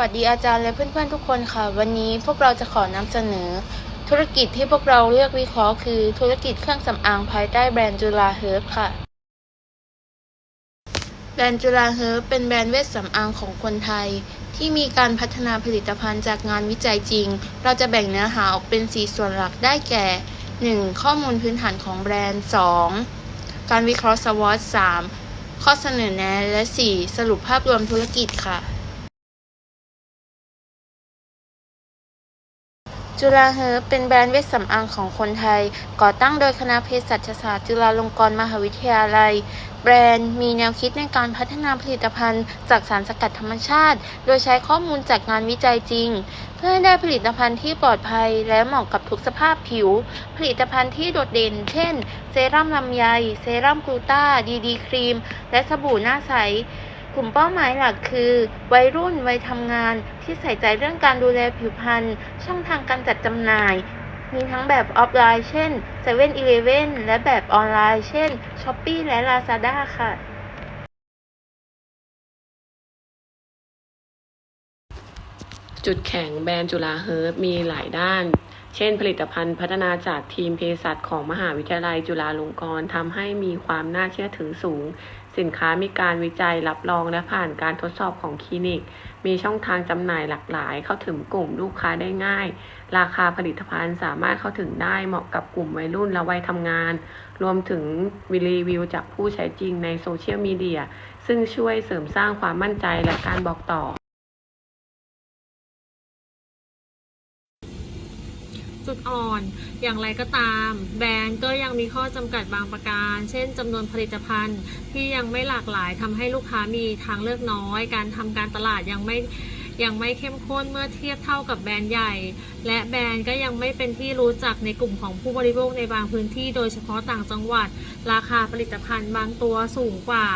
วัสดีอาจารย์และเพื่อนๆทุกคนค่ะ วันนี้พวกเราจะขอนำเสนอ ธุรกิจที่พวกเราเลือกวิเคราะห์คือธุรกิจเครื่องสำอางภายใต้แบรนด์จุฬาเฮิร์บค่ะ แบรนด์จุฬาเฮิร์บเป็นแบรนด์เวชสำอางของคนไทย ที่มีการพัฒนาผลิตภัณฑ์จากงานวิจัยจริง เราจะแบ่งเนื้อหาออกเป็น 4 ส่วนหลักได้แก่ 1. ข้อมูลพื้นฐานของแบรนด์ 2. การวิเคราะห์ SWOT 3. ข้อเสนอแนะและ 4. สรุปภาพรวมธุรกิจค่ะ จุฬาเฮิร์บเป็นแบรนด์เวชสำอางของคนไทย ก่อตั้งโดยคณะเภสัชศาสตร์จุฬาลงกรณ์มหาวิทยาลัย แบรนด์มีแนวคิดในการพัฒนาผลิตภัณฑ์ จากสารสกัดธรรมชาติ โดยใช้ข้อมูลจากงานวิจัยจริง เพื่อให้ได้ผลิตภัณฑ์ที่ปลอดภัยและเหมาะกับทุกสภาพผิว ผลิตภัณฑ์ที่โดดเด่น เช่น เซรั่มลำไย เซรั่มกลูต้าดีดีครีม และสบู่หน้าใส กลุ่มเป้าหมายหลักคือ วัยรุ่นวัยทำงานที่ใส่ใจเรื่องการดูแลผิวพรรณช่องทางการจัดจำหน่าย มีทั้งแบบออฟไลน์เช่น7 e เ e ่ e อและแบบออนไลน์เช่น s h อ p e e และ Lazada ค่ะ จุดแข็งแบรนด์จุฬาเฮิร์บมีหลายด้าน เช่น ผลิตภัณฑ์พัฒนาจากทีมเภสัชของมหาวิทยาลัยจุฬาลงกรณ์ทำให้มีความน่าเชื่อถือสูง สินค้ามีการวิจัยรับรองและผ่านการทดสอบของคลินิก มีช่องทางจำหน่ายหลากหลาย เข้าถึงกลุ่มลูกค้าได้ง่าย ราคาผลิตภัณฑ์สามารถเข้าถึงได้เหมาะกับกลุ่มวัยรุ่นและวัยทำงาน รวมถึงรีวิวจากผู้ใช้จริงในโซเชียลมีเดีย ซึ่งช่วยเสริมสร้างความมั่นใจและการบอกต่อ จุดอ่อน อย่างไรก็ตาม แบรนด์ก็ยังมีข้อจำกัดบางประการ เช่นจำนวนผลิตภัณฑ์ที่ยังไม่หลากหลายทำให้ลูกค้ามีทางเลือกน้อย การทำการตลาดยังไม่ยังไม่เข้มข้นเมื่อเทียบเท่ากับแบรนด์ใหญ่ และแบรนด์ก็ยังไม่เป็นที่รู้จักในกลุ่มของผู้บริโภคในบางพื้นที่ โดยเฉพาะต่างจังหวัด ราคาผลิตภัณฑ์บางตัวสูงกว่า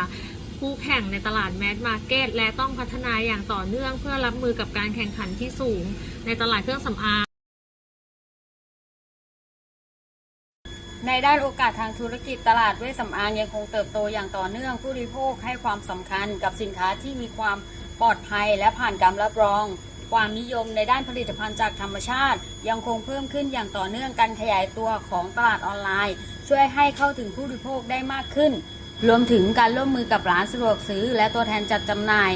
คู่แข่งในตลาดแมสมาร์เก็ตและต้องพัฒนาอย่างต่อเนื่องเพื่อรับมือกับการแข่งขันที่สูงในตลาดเครื่องสำอาง ในด้านโอกาสทางธุรกิจตลาดเวชสำอางยังคงเติบโตอย่างต่อเนื่องผู้บริโภคให้ความสำคัญกับสินค้าที่มีความปลอดภัยและผ่านการรับรอง ความนิยมในด้านผลิตภัณฑ์จากธรรมชาติ ยังคงเพิ่มขึ้นอย่างต่อเนื่องการขยายตัวของตลาดออนไลน์ ช่วยให้เข้าถึงผู้บริโภคได้มากขึ้น รวมถึงการร่วมมือกับร้านสะดวกซื้อ และตัวแทนจัดจำหน่าย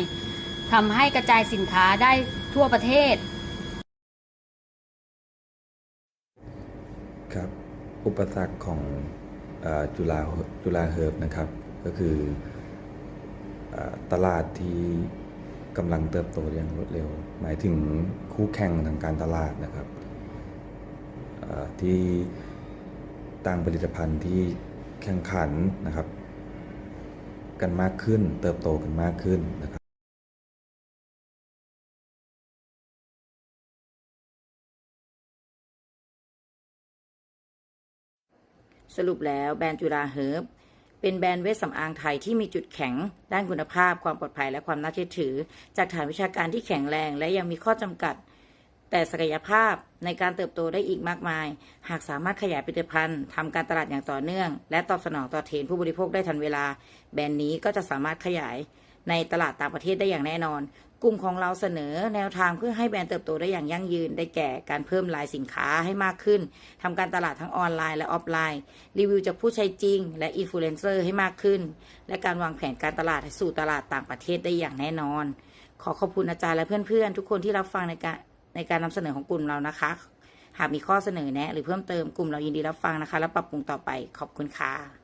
ทำให้กระจายสินค้าได้ทั่วประเทศครับ อุปสรรคของอจุฬาจุฬาเฮิร์บนะครับ ก็คืออตลาดที่กำลังเติบโตอย่างรวดเร็ว หมายถึงคู่แข่งทางการตลาดนะครับที่ต่างผลิตภัณฑ์ที่แข่งขันนะครับ กันมากขึ้น เติบโตกันมากขึ้นนะครับ สรุปแล้วแบรนด์จุฬาเฮิร์บเป็นแบรนด์เวชสำอางไทยที่มีจุดแข็ง ด้านคุณภาพ ความปลอดภัยและความน่าเชื่อถือ จากฐานวิชาการที่แข็งแรง และยังมีข้อจำกัด แต่ศักยภาพในการเติบโตได้อีกมากมาย หากสามารถขยายผลิตภัณฑ์ทำการตลาดอย่างต่อเนื่อง และตอบสนองต่อเทรนผู้บริโภคได้ทันเวลา แบรนด์นี้ก็จะสามารถขยายในตลาดต่างประเทศได้อย่างแน่นอน กลุ่มของเราเสนอแนวทางเพื่อให้แบรนด์เติบโตได้อย่างยั่งยืน ได้แก่การเพิ่มรายสินค้าให้มากขึ้นทำการตลาดทั้งออนไลน์และออฟไลน์ รีวิวจากผู้ใช้จริง และอินฟลูเอนเซอร์ให้มากขึ้น และการวางแผนการตลาดสู่ตลาดต่างประเทศได้อย่างแน่นอน ขอขอบคุณอาจารย์และเพื่อนๆ ทุกคนที่รับฟังในการในการนำเสนอของกลุ่มเรานะคะ หากมีข้อเสนอแนะ หรือเพิ่มเติมกลุ่มเรายินดีรับฟังนะคะ และปรับปรุงต่อไปขอบคุณค่ะ